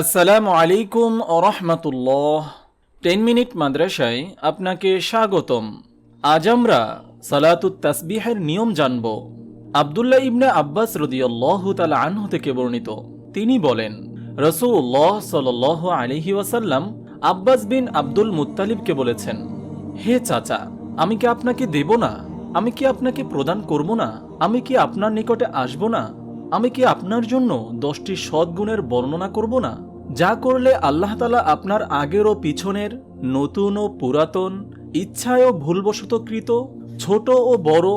আসসালামু আলাইকুম রহমতুল্লাহ। Ten minute মাদ্রাসায় আপনাকে স্বাগতম। আজ আমরা সালাতুত তাসবিহের নিয়ম জানব। আবদুল্লাহ ইবনে আব্বাস রদিয়াল্লাহ তালা আনহু থেকে বর্ণিত। তিনি বলেন রসুল্লাহ সাল আলহি ওয়াসাল্লাম আব্বাস বিন আব্দুল মুত্তালিবকে বলেছেন, হে চাচা, আমি কি আপনাকে দেব না? আমি কি আপনাকে প্রদান করব না? আমি কি আপনার নিকটে আসব না? আমি কি আপনার জন্য দশটি সদ্গুণের বর্ণনা করব না? যা করলে আল্লাহ তালা আপনার আগের ও পিছনের, নতুন ও পুরাতন, ইচ্ছায় ও ভুলবশতকৃত, ছোট ও বড়,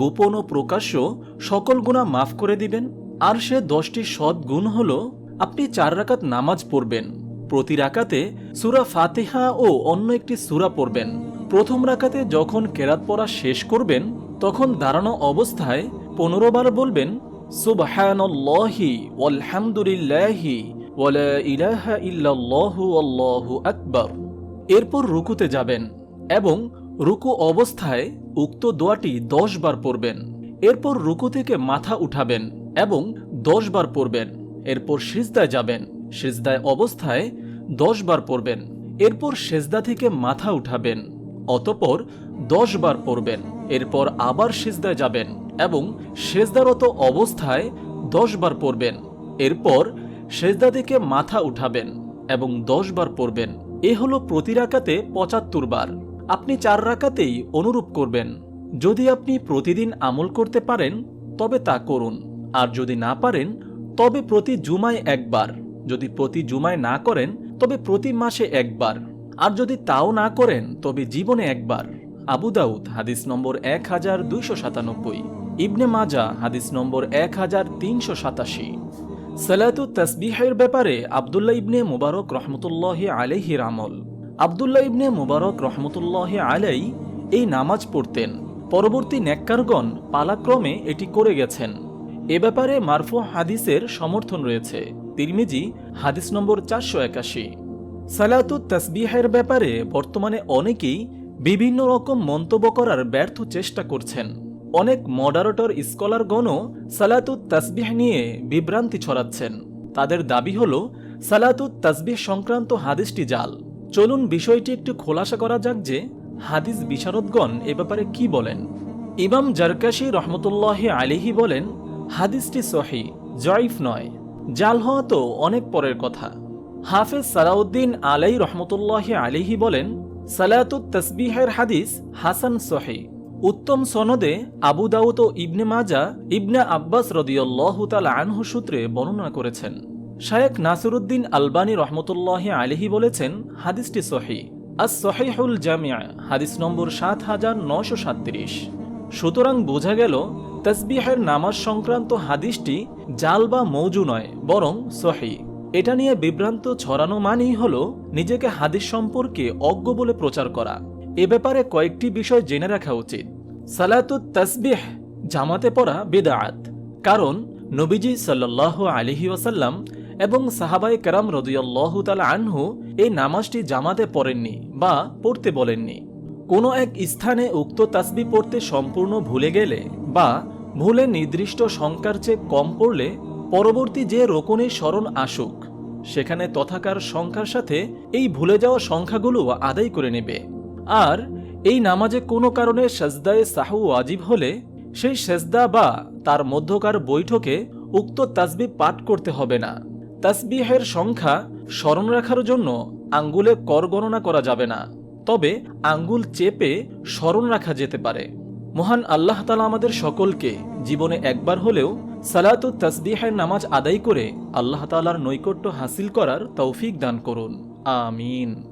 গোপন ও প্রকাশ্য সকল গুণা মাফ করে দিবেন। আর সে দশটি সদ্গুণ হল, আপনি চার রাকাত নামাজ পড়বেন। প্রতি রাকাতে সুরা ফাতেহা ও অন্য একটি সুরা পড়বেন। প্রথম রাকাতে যখন কেরাত পড়া শেষ করবেন, তখন দাঁড়ানো অবস্থায় পনেরো বার বলবেন, সুবহানাল্লাহি ওয়ালহামদুলিল্লাহি ওয়ালা এরপর রুকুতে যাবেন এবং রুকু অবস্থায় উক্ত দোয়াটি দশ বার পড়বেন। এরপর রুকু থেকে মাথা উঠাবেন এবং দশ বার পড়বেন। এরপর সিজদায় যাবেন, সিজদায় অবস্থায় দশ বার পড়বেন। এরপর সেজদা থেকে মাথা উঠাবেন, অতপর দশ বার পড়বেন। এরপর আবার সেজদায় যাবেন এবং সেজদারত অবস্থায় দশ বার পড়বেন। এরপর সেজদা থেকে মাথা উঠাবেন এবং দশ বার পড়বেন। এ হলো প্রতি রাকাতে পঁচাত্তর বার। আপনি চার রাকাতেই অনুরূপ করবেন। যদি আপনি প্রতিদিন আমল করতে পারেন, তবে তা করুন। আর যদি না পারেন, তবে প্রতি জুমায় একবার। যদি প্রতি জুমায় না করেন, তবে প্রতি মাসে একবার। আর যদি তাও না করেন, তবে জীবনে একবার। আবু দাউদ, হাদিস নম্বর এক হাজার দুইশো সাতানব্বই। ইবনে মাজা হাদিস নম্বর এক হাজার তিনশো সাতাশি। সালাতু তসবিহের ব্যাপারে আবদুল্লাহ ইবনে মুবারক রহমতুল্লাহ আলাইহির আমল। আবদুল্লাহ ইবনে মুবারক রহমতুল্লাহ আলাই এই নামাজ পড়তেন। পরবর্তী নেককারগণ পালাক্রমে এটি করে গেছেন। এ ব্যাপারে মারফু হাদিসের সমর্থন রয়েছে। তিরমিজি, হাদিস নম্বর চারশো একাশি। সালাতু তসবিহের ব্যাপারে বর্তমানে অনেকেই বিভিন্ন রকম মন্তব্য করার ব্যর্থ চেষ্টা করছেন। অনেক মডারেটর স্কলারগণও সালাতুত তাসবিহ নিয়ে বিভ্রান্তি ছড়াচ্ছেন। তাদের দাবি হল, সালাতুত তাসবিহ সংক্রান্ত হাদিসটি জাল। চলুন বিষয়টি একটু খোলাসা করা যাক যে হাদিস বিশারদগণ এ ব্যাপারে কি বলেন। ইমাম জারকাশি রহমতুল্লাহ আলিহি বলেন, হাদিসটি সহি, জয়ফ নয়। জাল হওয়া তো অনেক পরের কথা। হাফেজ সালাউদ্দিন আলাই রহমতুল্লাহ আলিহি বলেন, সালাতুত তসবিহের হাদিস হাসান সহি। উত্তম সনদে আবু দাউদ ও ইবনে মাজা ইবনে আব্বাস রদিয়াল্লাহ তাল আনহু সূত্রে বর্ণনা করেছেন। শায়েক নাসিরুদ্দিন আলবানী রহমতুল্লাহ আলিহি বলেছেন, হাদিসটি সহি। আস সহিহুল জামিয়া হাদিস নম্বর সাত হাজার নশো সাতত্রিশ। সুতরাং বোঝা গেল, তসবিহের নামাজ সংক্রান্ত হাদিসটি জাল বা মৌজু নয়, বরং সহি। এটা নিয়ে বিভ্রান্ত ছড়ানো মানেই হল, নিজেকে হাদিস সম্পর্কে অজ্ঞ বলে প্রচার করা। এ ব্যাপারে কয়েকটি বিষয় জেনে রাখা উচিত। সালাতুত তসবিহ, জামাতে পড়া বেদাত কারণ নবীজি সাল্লাহ আলিহি ওয়াসাল্লাম এবং সাহাবাই কারাম রদিয়াল্লাহ তালা আনহু এই নামাজটি জামাতে পড়েননি বা পড়তে বলেননি। কোনো এক স্থানে উক্ত তাসবি পড়তে সম্পূর্ণ ভুলে গেলে বা ভুলে নির্দিষ্ট সংখ্যার চেয়ে কম পড়লে পরবর্তী যে রোকনের স্মরণ আসুক, সেখানে তথাকার সংখ্যার সাথে এই ভুলে যাওয়া সংখ্যাগুলো আদায় করে নেবে। আর এই নামাজে কোনো কারণে সেজদায়ে সাহু আজীব হলে সেই সেজদা বা তার মধ্যকার বৈঠকে উক্ত তাসবি পাঠ করতে হবে না। তাসবিহের সংখ্যা স্মরণ রাখার জন্য আঙ্গুলে কর গণনা করা যাবে না। তবে আঙ্গুল চেপে স্মরণ রাখা যেতে পারে। মহান আল্লাহ তালা আমাদের সকলকে জীবনে একবার হলেও সালাতু তসবিহের নামাজ আদায় করে আল্লাহ তালার নৈকট্য হাসিল করার তৌফিক দান করুন। আমিন।